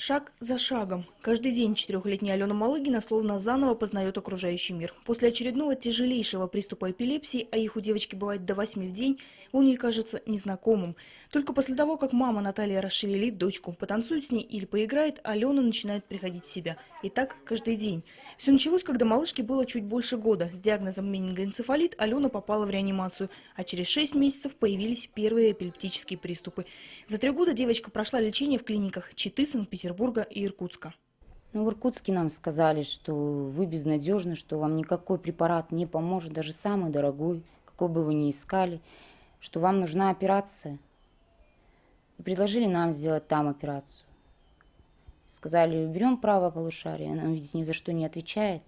Шаг за шагом. Каждый день четырехлетняя Алена Малыгина словно заново познает окружающий мир. После очередного тяжелейшего приступа эпилепсии, а их у девочки бывает до восьми в день, он ей кажется незнакомым. Только после того, как мама Наталья расшевелит дочку, потанцует с ней или поиграет, Алена начинает приходить в себя. И так каждый день. Все началось, когда малышке было чуть больше года. С диагнозом менингоэнцефалит Алена попала в реанимацию, а через шесть месяцев появились первые эпилептические приступы. За три года девочка прошла лечение в клиниках Читы, Санкт-Петербурга и Иркутска. Ну, в Иркутске нам сказали, что вы безнадежны, что вам никакой препарат не поможет, даже самый дорогой, какой бы вы ни искали, что вам нужна операция. И предложили нам сделать там операцию. Сказали, уберем право полушария, она ведь ни за что не отвечает.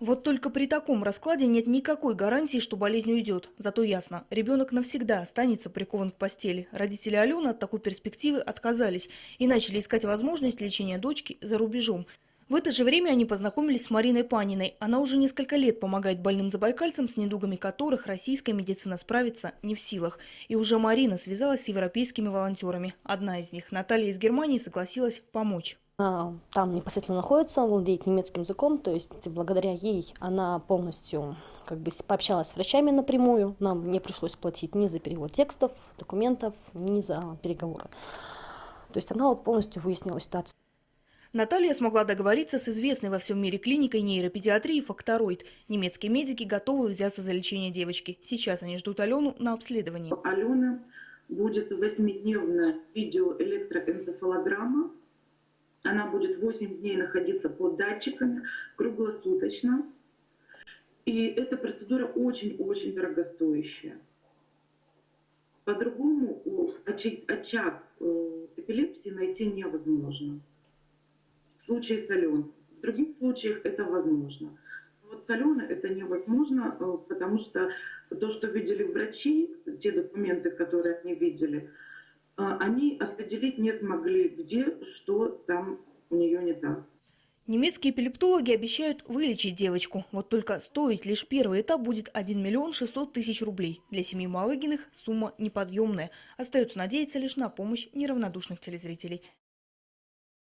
Вот только при таком раскладе нет никакой гарантии, что болезнь уйдет. Зато ясно, ребенок навсегда останется прикован к постели. Родители Алены от такой перспективы отказались и начали искать возможность лечения дочки за рубежом. В это же время они познакомились с Мариной Паниной. Она уже несколько лет помогает больным забайкальцам, с недугами которых российская медицина справится не в силах. И уже Марина связалась с европейскими волонтерами. Одна из них, Наталья из Германии, согласилась помочь. Она там непосредственно находится, владеет немецким языком, то есть благодаря ей она полностью как бы пообщалась с врачами напрямую. Нам не пришлось платить ни за перевод текстов, документов, ни за переговоры. То есть она вот полностью выяснила ситуацию. Наталья смогла договориться с известной во всем мире клиникой нейропедиатрии «Фактороид». Немецкие медики готовы взяться за лечение девочки. Сейчас они ждут Алену на обследование. Алена будет восьмидневная видеоэлектроэнцефалограмма. Она будет 8 дней находиться под датчиками круглосуточно. И эта процедура очень-очень дорогостоящая. По-другому очаг э, эпилепсии найти невозможно случае с Аленой. В других случаях это возможно. Вот с Аленой это невозможно, э, потому что то, что видели врачи, те документы, которые они видели, они определить не смогли, где, что там у нее не так. Немецкие эпилептологи обещают вылечить девочку. Вот только стоить лишь первый этап будет 1 миллион 600 тысяч рублей. Для семьи Малыгиных сумма неподъемная. Остается надеяться лишь на помощь неравнодушных телезрителей.